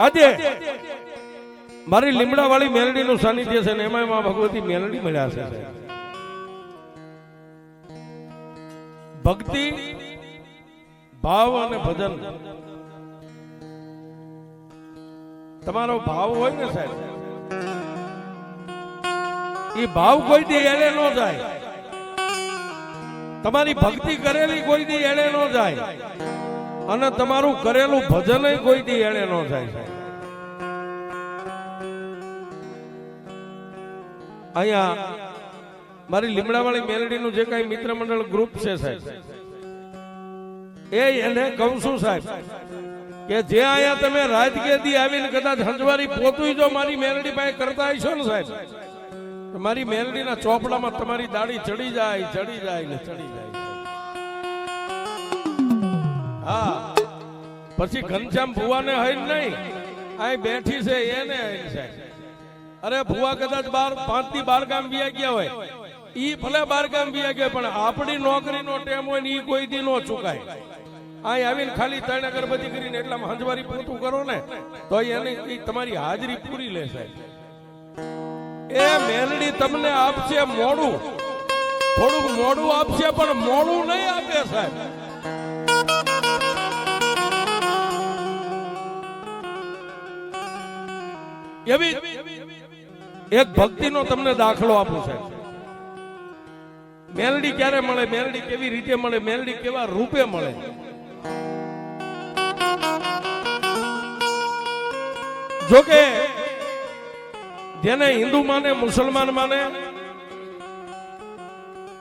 આજે મારી લીમડા વાળી મેલડી નું સાનિધ્ય છે એમાં માં ભગવતી મેલડી મળ્યા છે. ભક્તિ, ભાવ અને ભજન. તમારો ભાવ હોય ને સાહેબ? એ ભાવ કોઈ દી એને ન જાય. તમારી ભક્તિ કરેલી કોઈ દી એને ન જાય. અને તમારું કરેલું ભજન કોઈ દી એને ન જાય અહીંયા મારી લીમડાવાળી મેલડીનું જે કાંઈ મિત્ર મંડળ ગ્રુપ છે સાહેબ, એ એને કહું છું સાહેબ કે જે અહીંયા તમે રાજગેદી આવીને કદાચ હંજવારી પોતું જો મારી મેલડી પાસે કરતા હશો ને સાહેબ મારી મેલડીના ચોપડામાં તમારી દાડી ચડી જાય ચડી જાય ને ચડી જાય. હા પછી ઘનશ્યામ ભુવાને હૈ નહીં. અહીં બેઠી છે, એને હઈ સાહેબ અરે ભુવા કદાચ બાર પાંચથી બાર ગામ વ્યા ગયા હોય. ઈ ભલે બાર ગામ વ્યા ગયા પણ આપણી નોકરીનો ટેમ હોય ને ઈ કોઈ દી નો ચુકાય. અહીં આવીને ખાલી ત્રણ અગરબત્તી કરીને એટલા હંજવારી પૂરતું કરો ને, તો એની તમારી હાજરી પૂરી લે સાહેબ. એ મેલડી તમને આપશે મોડું. થોડુંક મોડું આપશે, પણ મોડું નહીં આપે સાહેબ. એવી એક ભક્તિનો તમને દાખલો આપું સાહેબ. મેલડી ક્યારે મળે, મેલડી કેવી રીતે મળે, મેલડી કેવા રૂપે મળે? જોકે જેને હિન્દુ માને, મુસલમાન માને,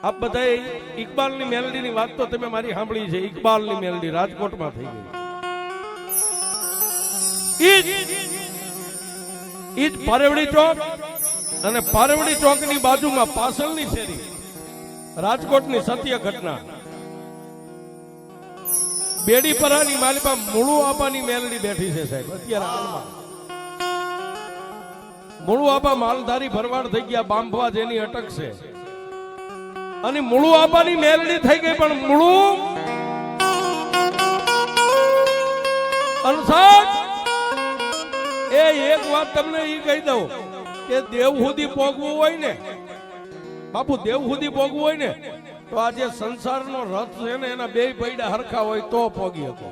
આપ બધા ઇકબાલની મેલડીની વાત તો તમે મારી સાંભળી છે, ઇકબાલની મેલડી રાજકોટમાં થઈ ગઈ. ઈ પારેવડી ચોક અને પારેવડી ચોકની બાજુમાં પાસલની શેરી, રાજકોટની સત્ય ઘટના. બેડીપરાની માલિપા મુળુ આપાની મેલડી બેઠી છે સાહેબ, અત્યારે હાલમાં. મુળુ આપા માલધારી ભરવાડ થઈ ગયા, બાંભવા જેની અટક છે. અને મૂળું આબાની મેલડી થઈ ગઈ, પણ મુળુ અનસાદ એ એક વાત તમને એ કહી દઉં કે દેવ સુધી પોગવું હોય ને બાપુ દેવ સુધી પોગવું હોય ને તો આ જે સંસારનો રથ છે ને એના બે પૈડા હરખા હોય તો પોગી શકો.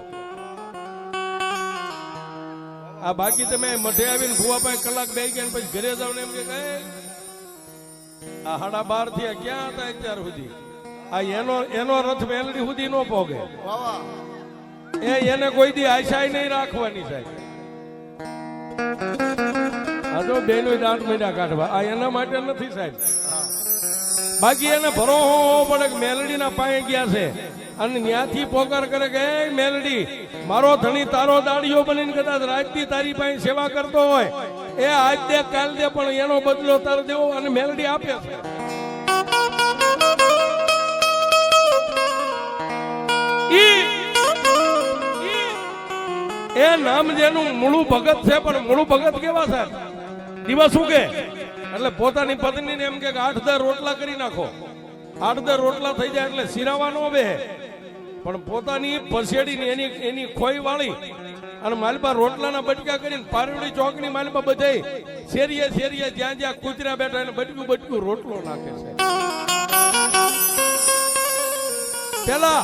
આ બાકી તમે મઠે આવીને ભુવા પાસે કલાક બે ગયા ને પછી ઘરે જાવ ને એમ કે "એ, આ હાડા બારથી ક્યાં હતા અત્યાર સુધી? આ એનો એનો રથ વેલડી સુધી નો પોગે એ એને કોઈ દી આશાય નહીં રાખવાની સાહેબ. આ તો બેનો દાંત મીડા કાઢવા. આ એના માટે નથી સાહેબ. બાકી એને ભરો પડે મેલડીના પાયે ગયા છે. અને ત્યાંથી પોકાર કરે કે, "એ મેલડી, મારો ધણી તારો દાડીઓ બનીને કદાચ રાજતી તારી પાસે સેવા કરતો હોય. એ આજ દે, કાલ દે, પણ એનો બદલો તાર દેવો અને મેલડી આપે છે. એ નામ જેનું મૂળું ભગત છે, પણ મૂળું ભગત કેવા સાહેબ દિવસ શું કે એટલે પોતાની પત્નીને એમ કે આઠ દર રોટલા કરી નાખો. આઠ દર રોટલા થઈ જાય એટલે સિરાવા નો બે પણ પોતાની પસેડીની એની એની ખોઈ વાળી અને માલપા રોટલાના બટકા કરીને પારવડી ચોકની માલપા બધાય શેરીએ શેરીએ જ્યાં જ્યાં કૂતરા બેઠા એને બટકું બટકું રોટલો નાખે છે. પેલા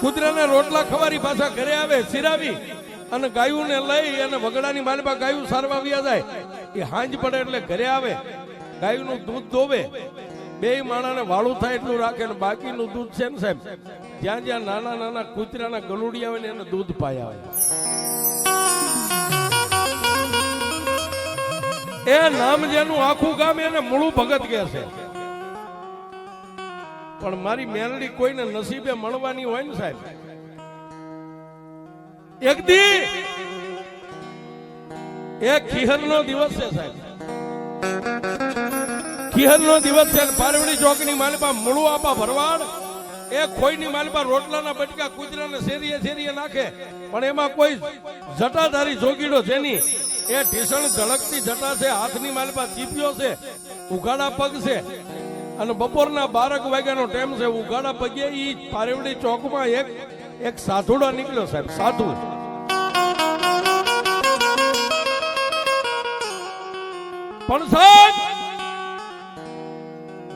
કૂતરાને રોટલા ખવારી પાછા ઘરે આવે સિરાવી અને ગાયુંને લઈ અને વગડાની માલપા ગાયું સારવા વ્યા જાય. એ હાંજ પડે એટલે ઘરે આવે, ગાયુંનું દૂધ ધોવે. બે માણાને વાળું થાય એટલું રાખે ને બાકીનું દૂધ છે ને સાહેબ, જ્યાં જ્યાં નાના નાના કૂતરાના ગલુડી આવે ને એને દૂધ પાય આવે એ નામ જેનું આખું ગામ એને મૂળું ભગત કે છે. પણ મારી મેલડી કોઈને નસીબે મળવાની હોય ને સાહેબ એક દી. એક ખીહર નો દિવસ છે સાહેબ. ખીહર નો દિવસ છે પારવડી ચોકની માલપા મૂળું આપા ભરવાડ. એ ખોઈની માલપા રોટલાના બટકા કૂતરાને શેરીએ શેરીએ નાખે. પણ એમાં કોઈ જટાધારી જોગીડો નહીં. એ ઢીસણ ઝળકતી જટા છે, હાથની માલપા ચીપ્યો છે, ઉઘાડા પગ છે. અને બપોરના બારક વાગ્યાનો ટાઈમ છે, ઉઘાડા પગે એ પારેવડી ચોકમાં એક એક સાધુડો નીકળ્યો સાહેબ, સાધુ. પણ સાહેબ,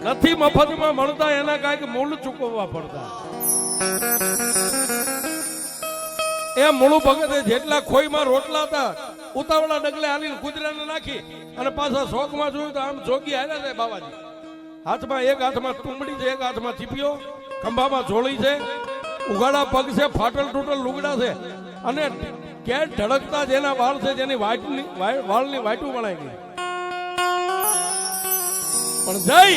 નથી મળતા, એના કાંઈક મૂળ ચૂકવવા પડતા. એ મૂળું ભગતે જેટલા ખોઈમાં રોટલા હતા ઉતાવળા ડગલે હાલીને કુતરાને નાખી અને પાછા શોખમાં જોયું તો આમ જોગી હાલ્યા છે બાબાજી હાથમાં એક હાથમાં તુંબડી છે, એક હાથમાં ચીપિયો, ખંભામાં જોળી છે ઉગાડા પગ છે ફાટલ તૂટલ લુગડા છે. અને કેટ ધડકતા જેના વાળ છે જેની વાટની વાળની વાટું વણાઈ ગઈ. પણ જઈ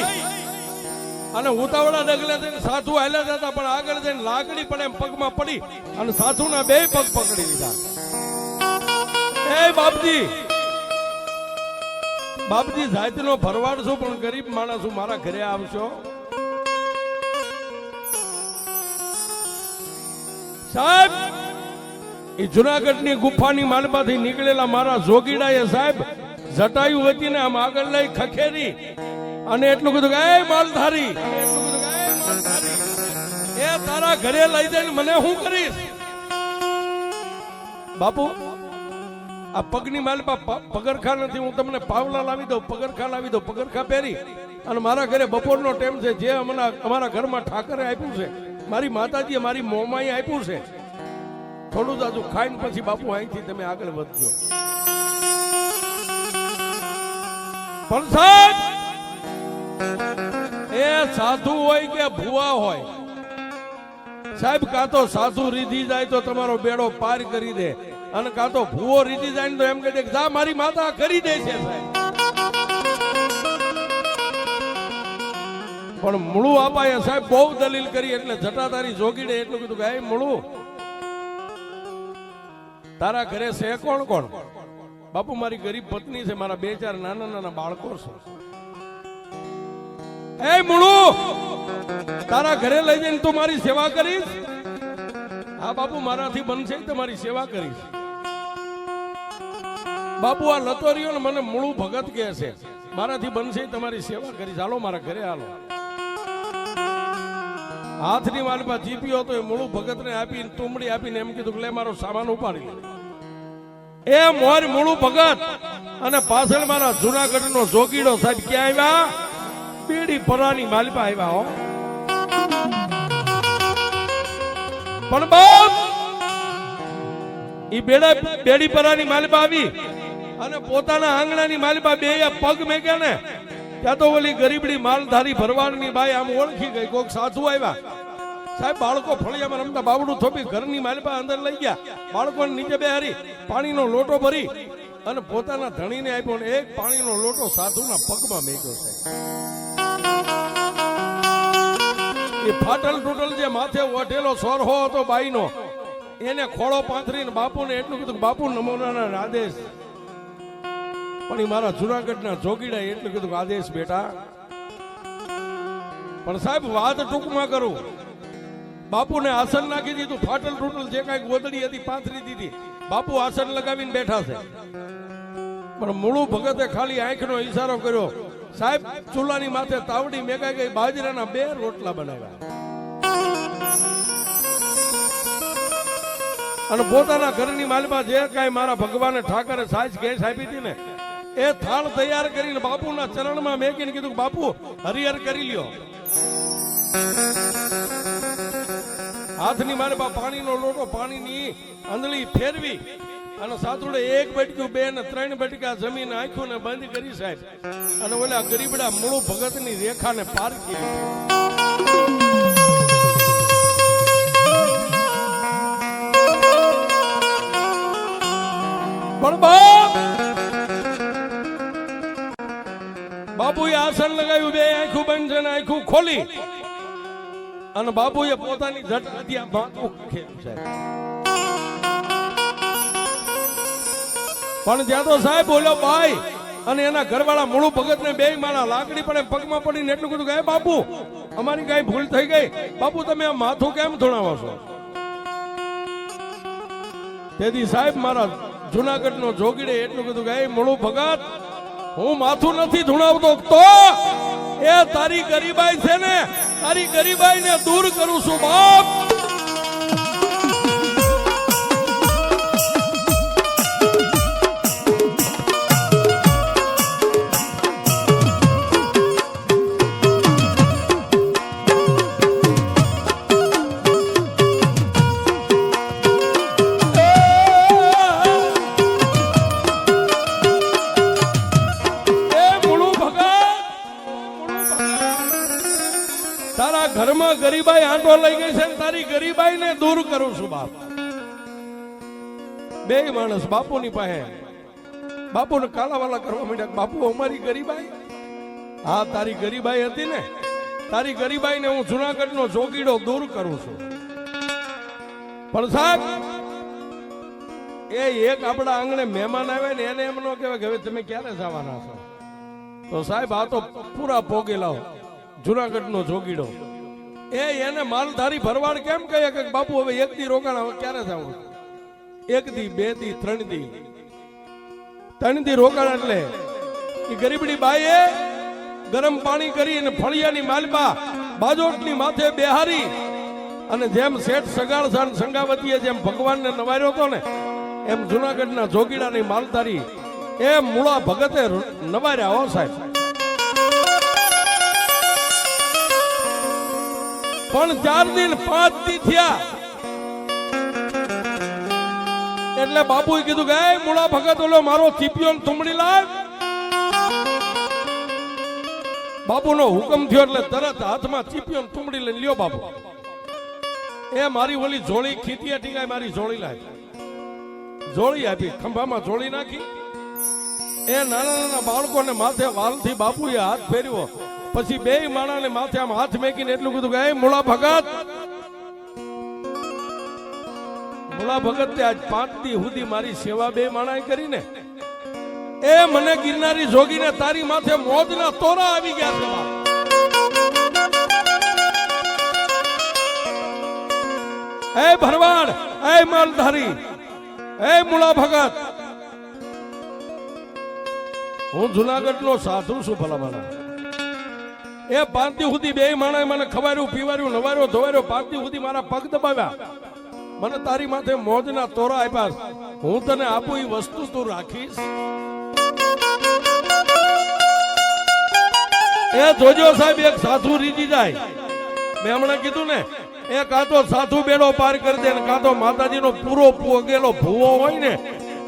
અને ઉતાવળા ડગલે થઈને સાધુ હાલ્યા જતા, પણ આગળ જઈને લાકડી પડે એમ પગમાં પડી અને સાધુના બે પગ પકડી લીધા. એ બાપજી બાપજી, જાતનો ભરવાડ છું, પણ ગરીબ માણસ છું મારા ઘરે આવશો? સાહેબ એ જુનાગઢની ગુફાની માલમાંથી નીકળેલા મારા જોગીડાએ સાહેબ, જટાયુ હતી ને આમ આગળ લઈ ખખેરી અને એટલું કીધું કે, એ માલધારી, "એ તારા ઘરે લઈ જઈને મને શું કરીશ? બાપુ, આ પગની માલપા પગરખા નથી, હું તમને પાવલા લાવી દઉં, પગરખા લાવી દઉં, પગરખા પહેરી. અને મારા ઘરે બપોરનો ટાઈમ છે, જે હમણાં અમારા ઘરમાં ઠાકરે આપ્યું છે. મારી માતાજીએ મારી મોમાએ આપ્યું છે. થોડું જાજુ ખાઈને પછી બાપુ અહીંથી તમે આગળ વધજો. પણ સાહેબ, એ સાધુ હોય કે ભુવા હોય? સાહેબ, કાં તો સાધુ રીધી જાય તો તમારો બેડો પાર કરી દે, અને કાં તો ભૂવો રીધી જાય તો એમ કે જા, મારી માતા કરી દે છે સાહેબ. પણ મૂળું આપાએ સાહેબ બહુ દલીલ કરી, એટલે જટાધારી જોગીડે એટલું કીધું કે મૂળું તારા ઘરે છે કોણ કોણ? બાપુ મારી ગરીબ પત્ની છે, મારા બે ચાર નાના નાના બાળકો છે. એ મૂળું, તારા ઘરે લઈ જઈને તું મારી સેવા કરીશ? હા બાપુ, મારાથી બનશે તમારી સેવા કરીશ. બાપુ, આ લતોરીઓ ને મને મૂળું ભગત કહે છે. મારાથી બનશે તમારી સેવા કરીશ. ચાલો મારા ઘરે હાલો. હાથની માલમાં જીપ્યો હતો એ મૂળું ભગતને આપીને, તુંબડી આપીને એમ કીધું કે, લે, મારો સામાન ઉપાડી લે. એ મોર મૂળું ભગત. અને પાછળ મારા જુનાગઢનો જોગીડો સાહેબ ક્યાં આવ્યા? બીડી પરાની માલપા આવ્યા હો. પણ બાપ, ઈ બેડા, બેડી પરાની માલપા આવી. અને પોતાના આંગણાની માલપા બે પગ મેક્યા ને. ત્યાં તો ઓલી ગરીબડી માલધારી ભરવાડની બાઈ આમ ઓળખી ગઈ, કોક સાધુ આવ્યા. સાહેબ, બાળકો ફળિયામાં રમતા બાવડું થોપી ઘરની માલપા અંદર લઈ ગયા. બાળકોને નીચે બેહારી, પાણીનો લોટો ભરી અને પોતાના ધણીને આપ્યો ને એક પાણીનો લોટો સાધુના પગમાં મેક્યો છે એ ફાટલ ટૂટલ જે માથે ઓઢેલો સોરહો હતો બાઈનો, એને ખોળો પાંથરીને બાપુને એટલું કીધું બાપુ, નમોનાના આદેશ. પણ એ મારા જુનાગઢના જોગીડા એટલું કીધું આદેશ બેટા. પણ સાહેબ, વાત ટૂંકમાં કરું. બાપુને આસન નાખી દીધું, ફાટલ ટૂટલ જે કાંઈક ગોદડી હતી, પાથરી દીધી. બાપુ આસન લગાવીને બેઠા છે. પણ મૂળું ભગતે ખાલી આંખનો ઈશારો કર્યો. સાહેબ, ચૂલાની માથે તાવડી મેગા ગઈ, બાજરાના બે રોટલા બનાવ્યા. અને પોતાના ઘરની માલમાં જે કાંઈ મારા ભગવાને ઠાકરે સાજ ગેસ આપી હતી ને, એ થાળ તૈયાર કરીને બાપુના ચરણમાં મેકીને કીધું બાપુ, હરિહર કરી લ્યો. હાથની મારે પાણીનો લોટો, પાણીની અંદળી ફેરવી અને સાતુડે એક બટક્યું બે ને ત્રણ બટકા જમીન આંખ્યું ને બંધ કરી સાહેબ. અને ઓલા ગરીબડા મૂળું ભગતની રેખાને પાર કરી પણ બાપ! બાપુએ આસન લગાવ્યું, બે આંખું બંધ છે ને આંખું ખોલી. અને બાપુએ પોતાની પણ ત્યાં તો સાહેબ બોલ્યો, ભાઈ, અને એના ઘરવાળા મૂળું ભગત ને બે મારા લાકડી પડે, પગમાં પડીને એટલું કીધું કે બાપુ, અમારી કઈ ભૂલ થઈ ગઈ. બાપુ, તમે આ માથું કેમ ધોણાવો છો? તેથી સાહેબ મારા જુનાગઢ નો જોગીડે એટલું કીધું કે, "એ મૂળું ભગત, હું માથું નથી ધુણાવતો તો એ તારી ગરીબાઈ છે ને તારી ગરીબાઈ ને દૂર કરું છું બાપ. ને ગરીબાઈને દૂર કરું છું, બાપ. બે માણસ બાપુની પાસે. બાપુને કાલાવાલા કરવા માંડ્યા બાપુ, અમારી ગરીબાઈ? હા, તારી ગરીબાઈ હતી ને. તારી ગરીબાઈને હું જુનાગઢનો જોગીડો દૂર કરું છું. પણ સાહેબ, એ એક આપણા આંગણે મહેમાન આવે ને, એને એમ ન કહેવાય કે હવે તમે ક્યારે જવાના છો? તો સાહેબ, આ તો પૂરા પોગેલા જુનાગઢનો જોગીડો એ એને માલધારી ભરવાડ કેમ કહે કે બાપુ, હવે એક દી રોકાણ, હવે ક્યારે થવું? એક દી, બે દી, ત્રણ દી. ત્રણ દી રોકાણ એટલે એ ગરીબડી બાઈએ ગરમ પાણી કરી અને ફળિયાની માલબા બાજોટની માથે બેહારી અને જેમ શેઠ સગાળસાન સંગાવતીએ જેમ ભગવાનને નવાર્યો હતો ને, એમ જુનાગઢના જોગીડાની માલધારી એ મૂળા ભગતે નવાર્યા હો સાહેબ. પણ ચાર દિન પાંચ દી થયા. એટલે બાપુએ કીધું કે, "એ મૂળા ભગત, ઓલો મારો ચીપિયો થુમડી લાવ બાપુનો હુકમ થયો એટલે તરત હાથમાં ચીપિયો થુમડી લઈને લ્યો બાપુ. એ મારી ઓલી જોળી ખીતિયા ઠીકાય મારી જોળી લાવી જોળી આપી, ખંભામાં જોળી નાખી. એ નાના નાના બાળકોને માથે વાલથી બાપુએ હાથ ફેરવ્યો પછી બે માણાને માથે આમ હાથ મેકીને એટલું કીધું કે મૂળા ભગત. મૂળા ભગત આજ પાંચ દી સુધી મારી સેવા બે માણાએ કરીને એ મને ગિરનારી જોગીને તારી માથે મોજના તોરા આવી ગયા છે એ ભરવાડ, એ માલધારી, એ મૂળા ભગત. હું જુનાગઢ નો સાધુ છું ભલામાના એ પાંતી સુધી બે માણસે મને ખવાર્યું, પીવાર્યું, નવાર્યો, ધોવાર્યો. પાંતી સુધી મારા પગ દબાવ્યા. મને તારી માથે મોજના તોરા આપ્યા. હું તને આપું એ વસ્તુ તું રાખીશ. એ જોજો સાહેબ, એક સાધુ રીજી જાય. મેં હમણાં કીધું ને એ કાં તો સાધુ બેડો પાર કરી દે ને કાં તો માતાજીનો પૂરો પોગેલો ભૂવો હોય ને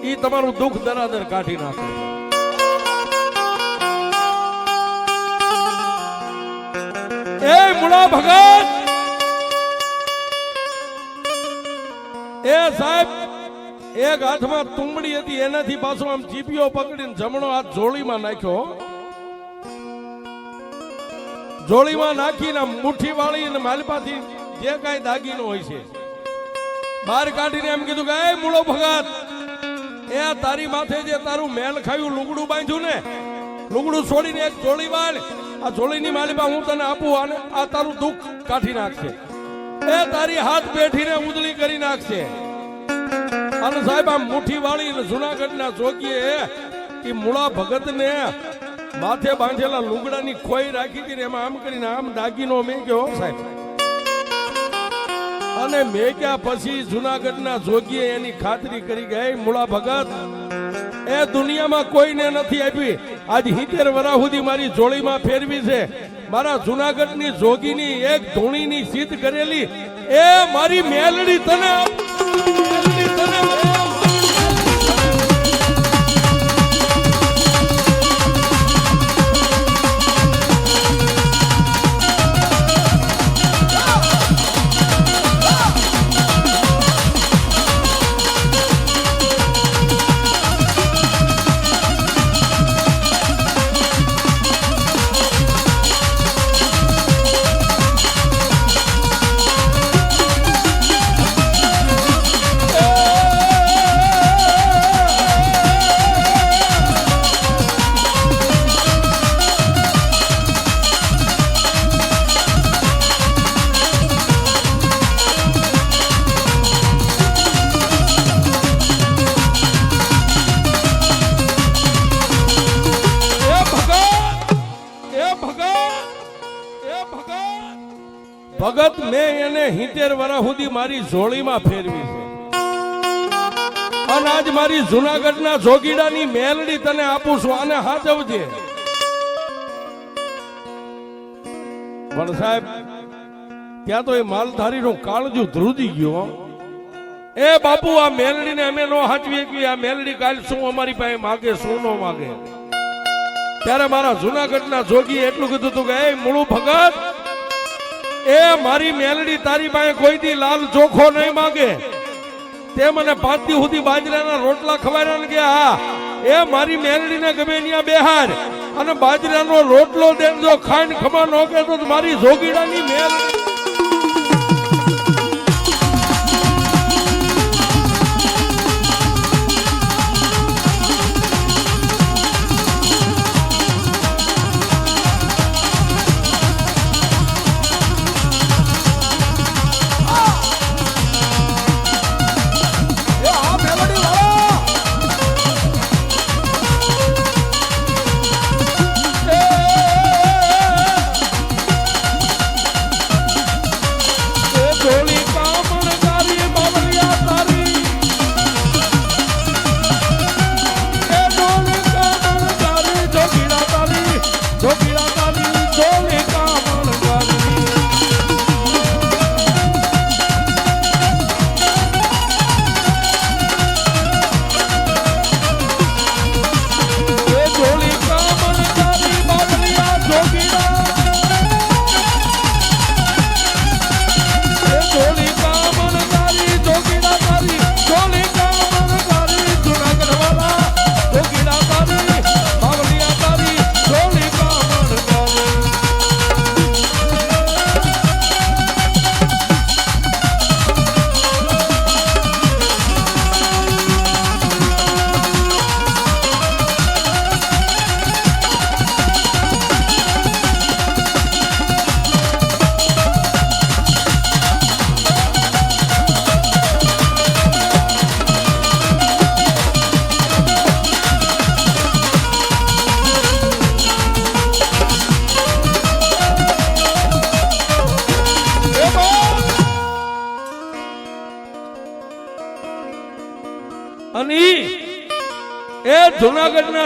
એ તમારું દુઃખ દરાદર કાઢી નાખે. એ મુળા ભગત! એ સાહેબ, એક હાથમાં તુંબડી હતી, એનાથી પાછો આમ ચીપિયો પકડીને જમણો હાથ જોડીમાં નાખ્યો જોડીમાં નાખીને મુઠ્ઠી વાળીને માલપાથી જે કાંઈ દાગીનો હોય છે, બહાર કાઢીને એમ કીધું કે, એ મૂળો ભગત, એ તારી માથે જે તારું મેલ ખાયું લુગડું બાંધ્યું ને, લુગડું છોડીને એક જોડી વાળ આ જોડીની માલિબા હું તને આપું અને આ તારું દુઃખ કાઢી નાખશે. એ તારી હાથ બેઠીને ઉજળી કરી નાખશે. અને સાહેબ આમ મુઠ્ઠી વાળી જુનાગઢના જોગીએ એ મૂળા ભગતને માથે બાંધેલા લુગડાની ખોઈ રાખી હતી ને એમાં આમ કરીને આમ દાગીનો મેક્યો સાહેબ. અને મેક્યા પછી જુનાગઢના જોગીએ એની ખાતરી કરી ગઈ મૂળા ભગત, એ દુનિયામાં કોઈને નથી આપી. આજ હિતેર વરા સુધી મારી જોડીમાં ફેરવી છે. મારા જુનાગઢની જોગીની એક ધૂણીની સિદ્ધ કરેલી. એ મારી મેલડી તને તને ભગત મેં એને હિતેર વર્ષ સુધી મારી જોડીમાં ફેરવી છે. અને આજ મારી જુનાગઢના જોગીડાની મેલડી તને આપું છું, આને હાજવજે પણ સાહેબ, ત્યાં તો એ માલધારીનું કાળજું ધ્રુજી ગયો એ બાપુ, આ મેલડીને અમે નો હાચવીએ કે આ મેલડી કાલ શું અમારી પાસે માગે, શું નો માગે. ત્યારે મારા જુનાગઢના જોગીએ એટલું કીધું હતું કે, એ મૂળું ભગત એ મારી મેલડી તારી પાસે કોઈ દી લાલ ચોખો નહીં માગે. તે મને દી સુધી બાજરાના રોટલા ખવાડ્યા કે હા, એ મારી મેલડીને ગમે ત્યાં બેહાર અને બાજરાનો રોટલો દેજો ખાઈને ખમા ન કે તો મારી જોગીડાની મેલ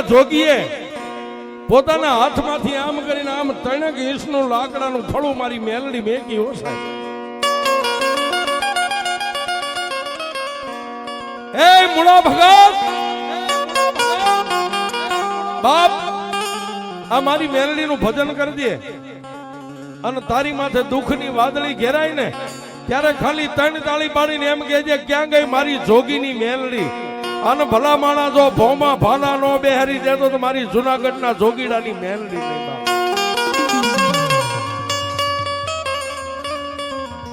જોગીએ પોતાના હાથમાંથી આમ કરીને આમ ત્રણેક ઈસનું લાકડાનું ફળું મારી મેલડી મેકી હો સાહેબ એ મુળા ભગત! બાપ, આ મારી મેલડીનું ભજન કરી દે અને તારી માથે દુઃખની વાદળી ઘેરાય ને, ત્યારે ખાલી ત્રણ તાળી પાડીને એમ કહેજે, ક્યાં ગઈ મારી જોગીની મેલડી? અને ભલા માણા જો ભોમાં ભાલા નો બેહરી દેતો તો મારી જુનાગઢના જોગીડાની મેલડી.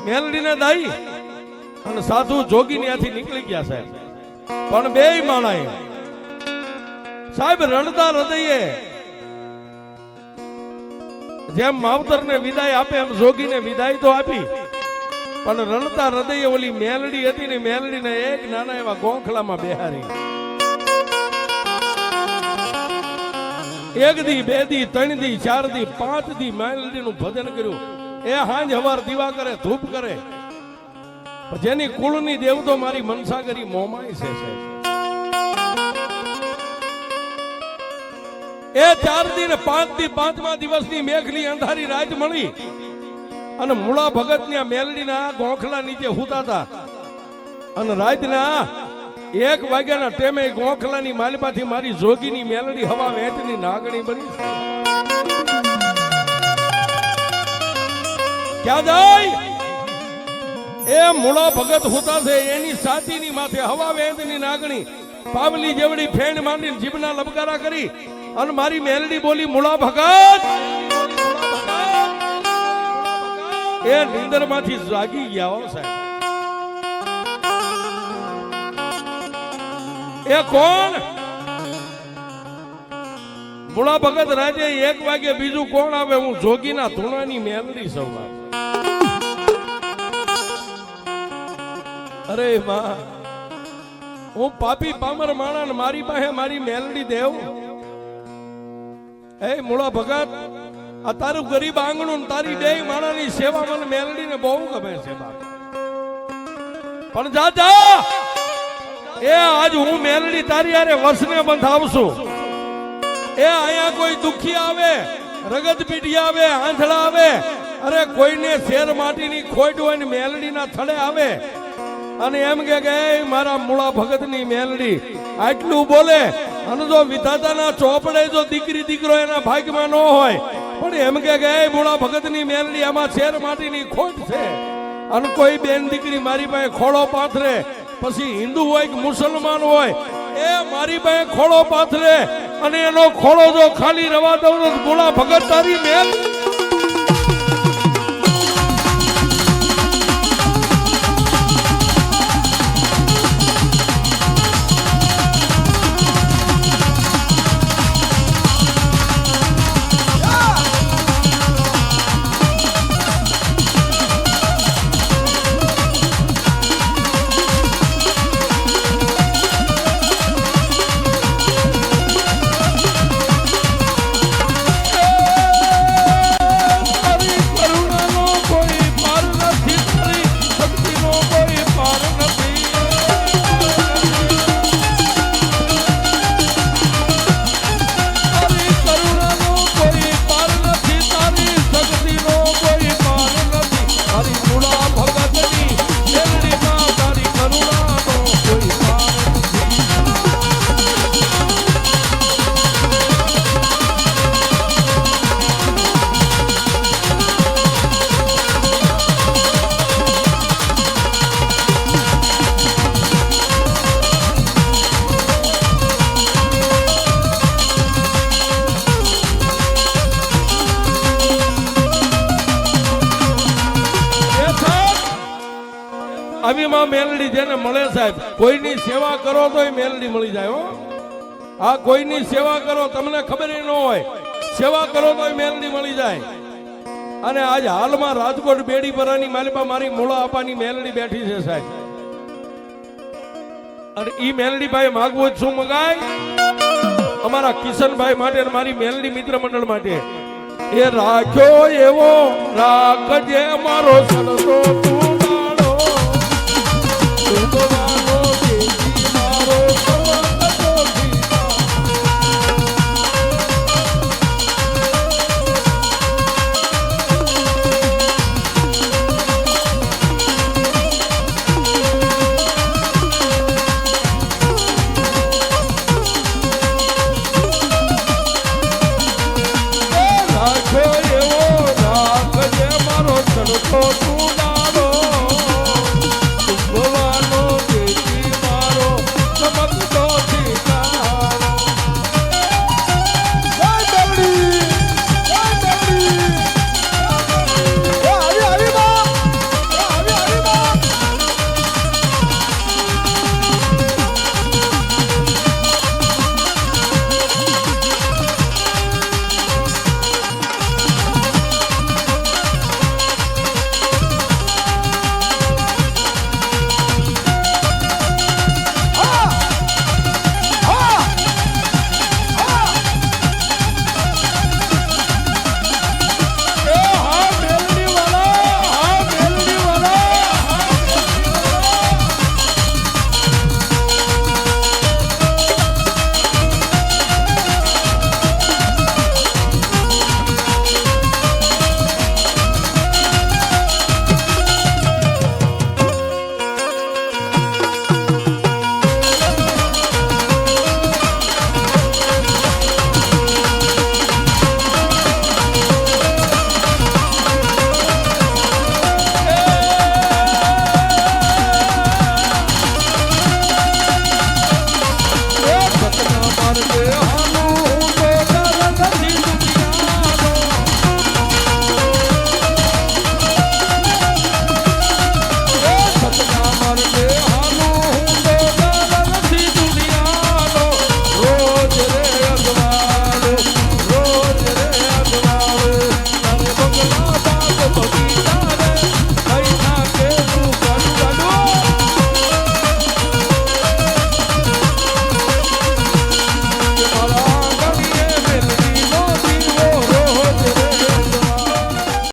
મેલડીને દાઈ અને સાધુ જોગી ત્યાંથી નીકળી ગયા સાહેબ. પણ બે માણા સાહેબ રડતા હૃદયે જેમ માવતરને વિદાય આપે એમ જોગીને વિદાય તો આપી. પણ રણતા હૃદય ઓલી મેલડી હતી ને મેલડીને એક નાના એવા ગોખલામાં બેહારી. એક દી, બે દી, ત્રણ દી, ચાર દી, પાંચ દી મેલડીનું ભજન કર્યું. એ હાંજ હવાર દીવા કરે, ધૂપ કરે. જેની કુળની દેવતો મારી મનસા કરી મોમાય છે. એ ચાર દી ને પાંચ દી, પાંચમા દિવસની મેઘની અંધારી રાત મળી. અને મૂળા ભગતની મેલડીના ગોખલા નીચે હુતા હતા અને રાતના એક વાગ્યાના ટેમે ગોખલાની માલમાંથી મારી જોગીની મેલડી હવા વેચની નાગણી બની. ક્યાં જાય? એ મૂળા ભગત હોતા છે, એની સાતીની માથે હવા વેદની નાગણી. પાવલી જેવડી ફેણ માંડીને જીભના લબકારા કરી. અને મારી મેલડી બોલી, મૂળા ભગત એ નીંદરમાંથી જાગી ગયા હો સાહેબ. એ કોણ? ભોળા ભગત રાજે એક વાગે બીજું કોણ આવે? હું જોગીના ધૂણાની મેલડી સવાર અરે માં, હું પાપી પામર માણા મારી પાસે મારી મેલડી દેવ. એ મૂળા ભગત આ તારું ગરીબ આંગણું તારી બે માણાની સેવા મને મેલડી ને બહુ ગમે છે પણ જા જા એ આજ હું મેલડી તારી હારે વસને બંધાવશું. એ અહીંયા કોઈ દુખી આવે રગત પીઢી આવે, આંધળા આવે, અરે કોઈને શેર માટીની ખોટ હોય ને મેલડીના થડે આવે. અને એમ કે મારા મૂળા ભગતની મેલડી, આટલું બોલે, અને જો વિધાતાના ચોપડે જો દીકરી દીકરો એના ભાગ્યમાં ન હોય પણ એમ કે ગયા મૂળા ભગતની મેલડી આમાં શેર માટીની ખોટ છે. અને કોઈ બેન દીકરી મારી પાસે ખોળો પાથરે, પછી હિન્દુ હોય કે મુસલમાન હોય, એ મારી પાસે ખોળો પાથરે અને એનો ખોળો જો ખાલી રવા દઉં તો મૂળા ભગત તારી મેલ આવી મેલડી જેને મળે સાહેબ, કોઈની સેવા કરો તો મેલડી મળી જાય આ કોઈની સેવા કરો, તમને ખબર ન હોય, સેવા કરો તો મેલડી મળી જાય. અને આજ હાલમાં રાજકોટ બેડી પરાની માલિપા મારી મૂળા આપાની મેલડી બેઠી છે સાહેબ. અને ઈ મેલડી ભાઈ માગવું શું મગાય? અમારા કિશનભાઈ માટે મારી મેલડી મિત્ર મંડળ માટે. એ રાખ્યો એવો રાખજે મારો સડતો તું.